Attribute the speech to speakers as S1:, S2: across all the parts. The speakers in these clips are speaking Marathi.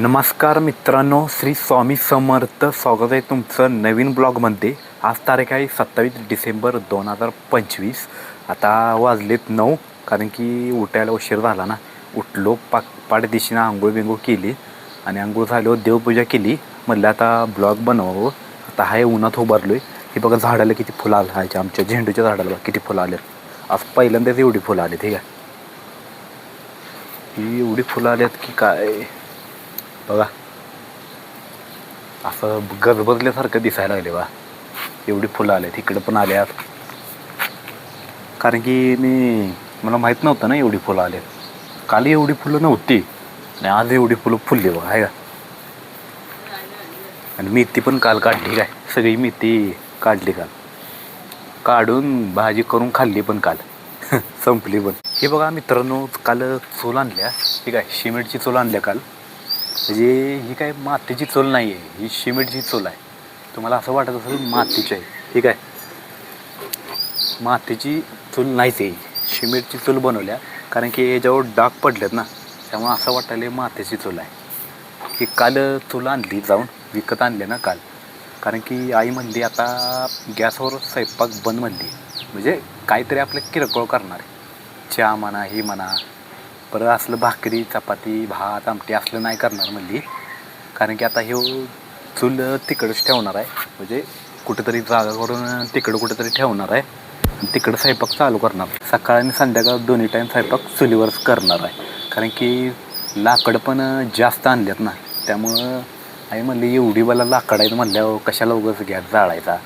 S1: नमस्कार मित्रांनो श्री स्वामी समर्थ. स्वागत आहे तुमचं नवीन ब्लॉगमध्ये. आज तारीख आहे सत्तावीस डिसेंबर दोन हजार पंचवीस. आता वाजलेत नऊ कारण की उठायला उशीर झाला ना. उठलो पाक पाठ दिशेनं आंघोळ बिंघोळ केली आणि आंघोळ झाल्यावर देवपूजा केली. म्हटलं आता ब्लॉग बनवावं. आता हाय उन्हात उभारलो आहे हे बघा झाडाला किती फुलं आलं. ह्याच्या आमच्या झेंडूच्या झाडाला बघा किती फुलं आलेत आज पहिल्यांदाच एवढी फुलं आली ठीक आहे ही एवढी फुलं आल्यात की काय? बघा. असं गजबजल्यासारखं दिसायला लागले बा. एवढी फुलं आले इकडं पण आल्यात. कारण की मी मला माहीत नव्हतं ना एवढी फुलं आले काल एवढी फुलं नव्हती. आणि आज एवढी फुलं फुलली बघा आहे का? आणि मेथी पण काल काढली काय? सगळी मेथी काढली काल. काढून भाजी करून खाल्ली पण काल. संपली पण. हे बघा मित्रांनो काल चूल आणल्या. ठीक आहे सिमेंटची चूल आणल्या काल. म्हणजे ही काय मातीची चूल नाही आहे ही शिमेंटची चूल आहे. तुम्हाला असं वाटत असेल मातीची आहे. ठीक आहे? मातीची चूल नाहीच आहे सिमेंटची चूल बनवल्या कारण की याच्यावर डाग पडलेत ना त्यामुळे असं वाटायला मातीची चूल आहे. की काल चूल आणली जाऊन विकत आणले ना काल. कारण की आई म्हणली आता गॅसवर स्वयंपाक बंद म्हणली. म्हणजे काहीतरी आपलं किरकोळ करणार आहे. चहा म्हणा ही म्हणा परत असलं भाकरी चपाती भात आमटी असलं नाही करणार म्हणली. कारण की आता हे चूल तिकडंच ठेवणार आहे. म्हणजे कुठेतरी जागा करून तिकडं कुठेतरी ठेवणार आहे. आणि तिकडं स्वयंपाक चालू करणार. सकाळ आणि संध्याकाळ दोन्ही टाईम स्वयंपाक चुलीवरच करणार आहे. कारण की लाकड पण जास्त आणल्यात ना. त्यामुळं आई म्हणली एवढी मला लाकड आहेत म्हणल्यावर कशाला उगाच गॅस जाळायचा?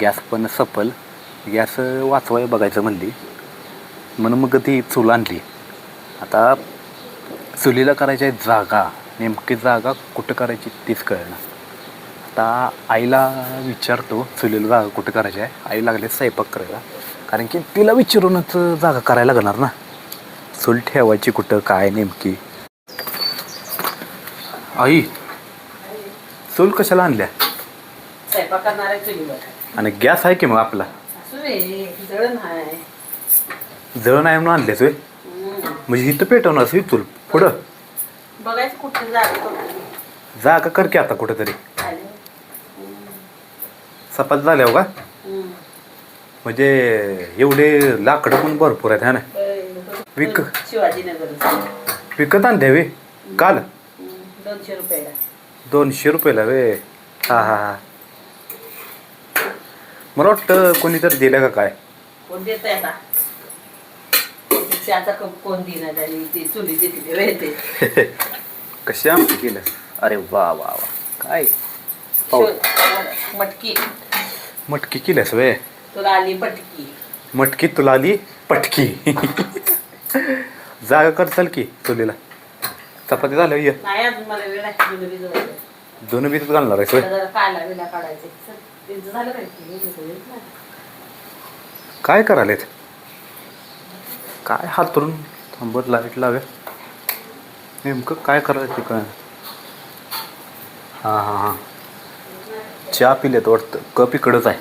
S1: गॅस पण सपल. गॅस वाचवाय बघायचं म्हणली. म्हणून मग ती चूल आणली. आता चुलीला करायची आहे जागा. नेमकी जागा कुठं करायची तीच कळणार आता आईला विचारतो चुलीला जागा कुठं करायची आहे. आई लागले स्वयंपाक करायला. कारण की तिला विचारूनच जागा करायला लागणार ना. चूल ठेवायची कुठं काय नेमकी. आई चूल कशाला आणल्या?
S2: स्वयंपाक करणार
S1: आणि गॅस आहे की मग आपला?
S2: जळण आहे.
S1: म्हणून आणल्याच होय. म्हणजे इथं पेटवणार असं चूल पुढं.
S2: बघायचं कुठे जागा
S1: जागा कर की आता कुठंतरी. सपात झाल्यावर का? म्हणजे एवढे लाकडं पण भरपूर आहेत हा ना? विक.
S2: शिवाजीनगर.
S1: विकत आणले वे काल?
S2: दोनशे रुपयाला.
S1: दोनशे रुपयाला वे हा हा हा. मला वाटतं कोणीतरी दिलं का काय?
S2: कोण देत आहे आता? त्याचा कप कोण देणार आणि ती चुली देते राहते
S1: कशी केलं? अरे वा वा वा. काय? पाहू.
S2: मटकी.
S1: मटकी केल्यास वे
S2: तुला आली पटकी.
S1: मटकी तुला आली पटकी. जागा कर चल की चुलीला? चपाती झालं ये
S2: नाही अजून मला वेळ आहे जुनं भिजवायचं.
S1: दोन घालणार आहेस होय
S2: त्याला जरा काला बिला काढायचे. चल, त्यांचं झालं काय की? हे नको, हेच नाही.
S1: काय करालेत काय हातरून थांबत लाइट लाव्या नेमकं काय करायचं काय हां हां हां. चहा पिलेत वाटतं. कप इकडंच आहे.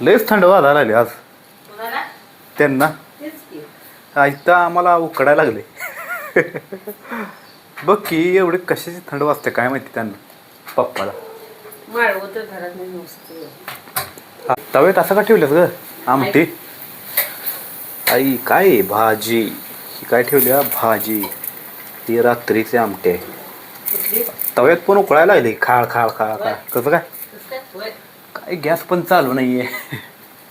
S1: लयच थंड वाजायला लागले आज? त्यांना. ऐकता आम्हाला उकडायला लागले. बघ की एवढे कशाची थंड वाजते काय माहिती त्यांना. पप्पाला. तव्यात असं का ठेवलंस ग? आमटी? आई काय आहे? भाजी? ही काय ठेवली हा? भाजी. ही रात्रीचे आमटे. आहे तव्यात पण उकळायला लागली. खाळ खाळ खाळ खाळ. कसं काय?
S2: काय?
S1: गॅस पण चालू नाहीये.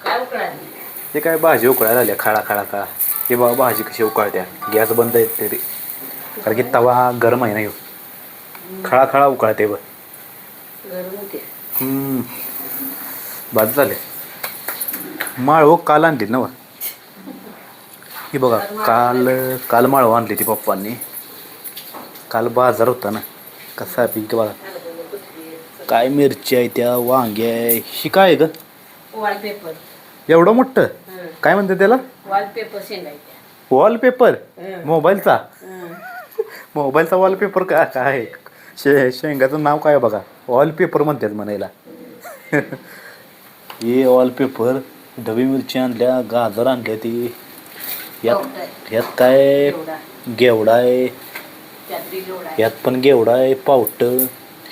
S2: काय उकळाली
S1: हे काय भाजी उकळायला लागल्या. खाळा खाळा खाळा. हे बाबा भाजी कशी उकळत्या. गॅस बंद आहेत तरी. कारण की तवा गरम आहे ना. खळा खळा उकळते हम्म. बाद झाले. माळव काल आणली ना बा. ही बघा काल काल माळव आणली ती पप्पांनी. काल बाजार होता ना कसा आहे पीक बघा. काय मिरची आहे त्या वांगे आहे ही काय ग?
S2: वॉलपेपर
S1: एवढं मोठं? काय म्हणते त्याला?
S2: Wallpaper
S1: wallpaper. मोबाईलचा. मोबाईलचा वॉलपेपर का काय आहे? शे शेंगाचं नाव काय आहे बघा? वॉलपेपर म्हणतात म्हणायला. हे वॉलपेपर ढबी मिरची आणल्या गाजर आणल्या ती. यात. यात काय. गेवडा आहे. यात पण गेवडा आहे पावट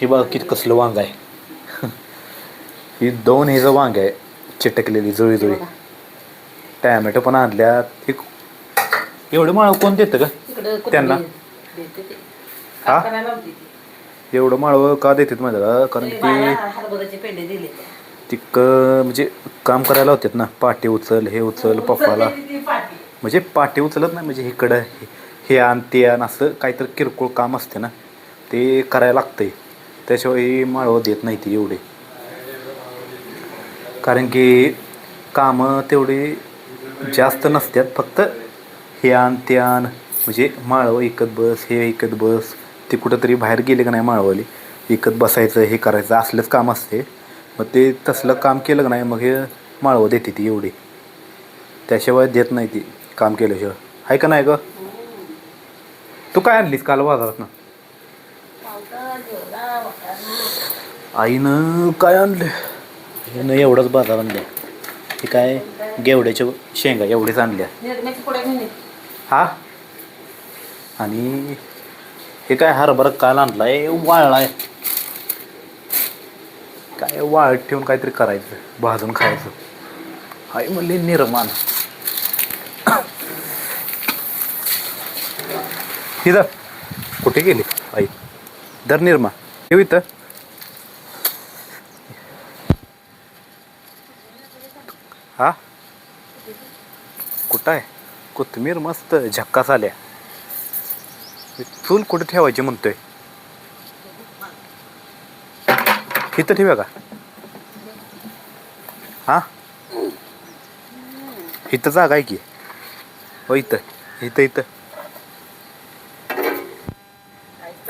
S1: हे बघा किती कसलं वांग आहे ही दोन ह्याचं वांग आहे चिटकलेली जुळी जुळी. टॅमॅटो पण आणल्यात एवढं माळ कोण देतं का त्यांना? हा? एवढं माळवं का देतात का कारण की
S2: बाळा हरभऱ्याचे पेंडे दिले त्या.
S1: ती क म्हणजे काम करायला होतात ना पाटी उचल हे उचल पप्पाला. म्हणजे पाठी उचलत नाही म्हणजे इकडं हे- हे आण ते आण असं काहीतरी किरकोळ काम असते ना ते करायला लागतं आहे त्याशिवाय माळवं देत नाही ती एवढे. कारण की कामं तेवढी जास्त नसतात फक्त हे आण ते आण म्हणजे माळवं इकत बस हे इकत बस ते कुठंतरी बाहेर गेले का नाही माळवली इकत बसायचं हे करायचं असलंच काम असते. मग ते तसलं काम केलं का नाही मग हे माळवं देते ती एवढी. त्याशिवाय देत नाही ती. काम केल्याशिवाय. आहे का नाही ग? तू काय आणलीस काल बाजारात ना. आईनं काय आणलं हिनं एवढंच बाजार आणलं हे काय गेवड्याच्या शेंगा एवढेच आणल्या. हा? आणि हे काय हरभरा काल आणलाय वाळलाय. काय वाळत ठेवून काहीतरी करायचं भाजून खायचं. हाय म्हणले निर्माण. इथं कुठे गेली? आई। दर निर्मा. येऊ इथं. हा? कुठं आहे? कोथमीर मस्त झक्कास आल्या. चूल कुठे ठेवायची म्हणतोय? इथं ठेवा का? हा? इथं जागा आहे की? हो इथं इथं इथं
S2: काहीच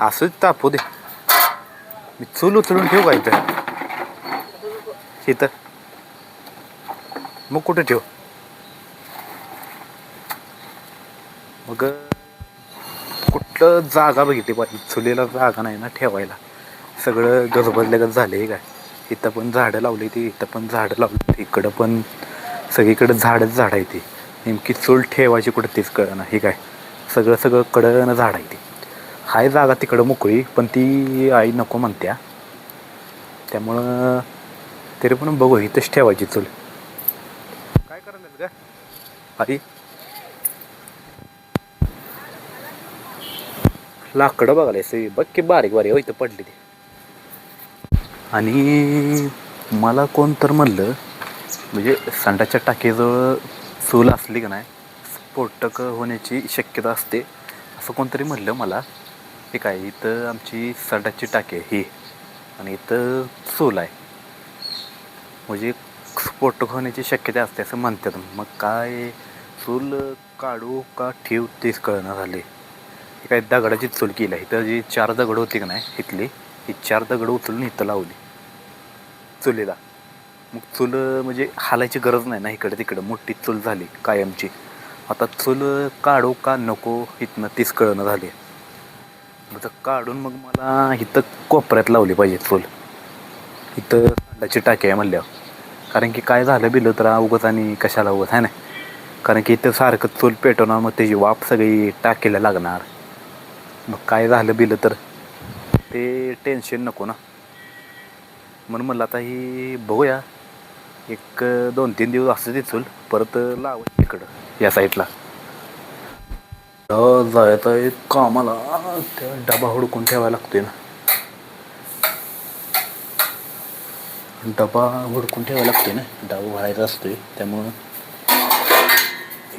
S1: असंच तापू दे मी चूल उचलून ठेवू का इथं इथं मग कुठं ठेव मग कुठलं जागा बघितली पाहिजे चुलीला जागा नाही ना ठेवायला सगळं गजबजल्यागत झालंय काय इथं पण झाडं लावली ती इथं पण झाडं लावली इकडं पण सगळीकडं झाडच झाड आहे ते. नेमकी चूल ठेवायची कुठं तेच कळणं हे काय? सगळं सगळं कडनं झाड आहे ते. हाय जागा तिकडं मोकळी पण ती आई नको म्हणत्या. त्यामुळं तरी पण बघू इथंच ठेवायची चूल. काय करायला का आई? लाकडं बघायला सगळी बघ की बारीक बारीक. होईत पडली ती. आणि मला कोण तर म्हणलं म्हणजे संडाच्या टाकीजवळ चूल असली का नाही स्फोटक होण्याची शक्यता असते. असं कोणतरी म्हणलं मला. हे काय इथं आमची संडाची टाकी आहे ही. आणि इथं चूल आहे. म्हणजे स्फोटक होण्याची शक्यता असते असं म्हणतात. मग काय चूल काढू का ठेवू तेच कळणं झाले. काय दगडाची चूल केली आहे. इथं जी चार दगड होती का नाही इथली ही चार दगड उचलून इथं लावली. चुलीला. मग चूल म्हणजे हालायची गरज नाही ना इकडे तिकडं. मोठी चूल झाली कायमची. आता चूल काढू का नको इथनं तीच कळणं झाली. मग तर काढून मग मला इथं कोपऱ्यात लावली पाहिजे चूल. इथं सांडाची टाकी आहे म्हणल्यावर. कारण की काय झालं बिलं तर उगत आणि कशाला उगत आहे ना? कारण की इथं सारखं चूल पेटवणार मग त्याची वाफ सगळी टाकीला लागणार. मग काय झालं बिलं तर? ते टेन्शन नको ना. म्हणून म्हणलं आता ही बघूया. एक दोन तीन दिवस असं ते परत लाव इकडं या साईडला. जायचं एक कामाला. त्या डबा हुडकून ठेवायला लागतोय ना. डबा हुडकून ठेवायला लागतोय ना. डबा भरायचा असतोय त्यामुळं.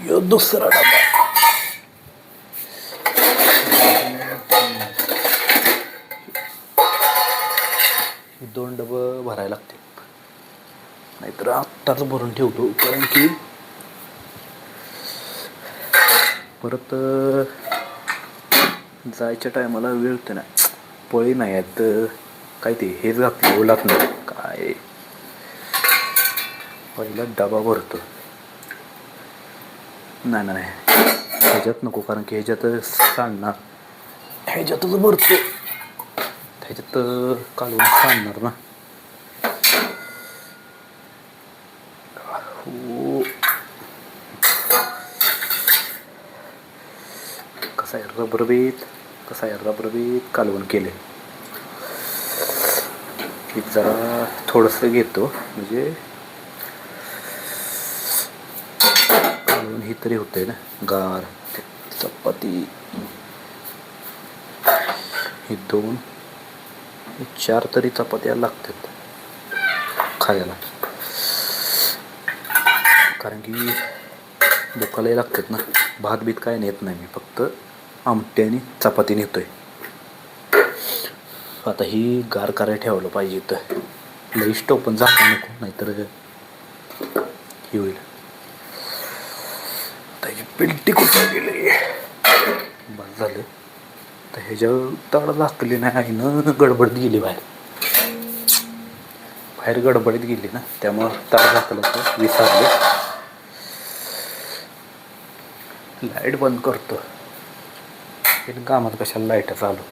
S1: यो दुसरा डबा. दोन डबं भरायला लागते नाहीतर आत्ताच भरून ठेवतो कारण की परत जायच्या टायमाला वेळ होते ना. पळी नाही आहेत काय ते हेच घातलं ओलात नाही काय? पहिला डबा भरतो. नाही नाही नाही. ह्याच्यात नको कारण की ह्याच्यात सांडणार. ह्याच्यातच भरतो. ह्याच्यात कालवून सांडणार ना. रबरबीत कसं आहे रबरबीत कालवण केले. की जरा थोडंसं घेतो. म्हणजे कालवण ही तरी होतंय ना? गार चपाती. हे दोन चार तरी चपात्या लागतात. खायला. कारण की भुकालाही लागतात ना. भात बीत काय नेत नाही मी. फक्त आमटी आणि चपाती नेतोय आता ही गार करायला ठेवलं पाहिजे तर लई स्टोव पण झाला नको नाहीतर हे होईल. त्याची पिलटी कुठं गेली? बस झालं. तर ह्याच्यावर तड झाकली नाही आहे ना गडबडीत गेली बाहेर. बाहेर गडबडीत गेली ना त्यामुळं तड झाकलं तर विसरले. लाइट बंद करतो. कामात कशाला लाइट चालू?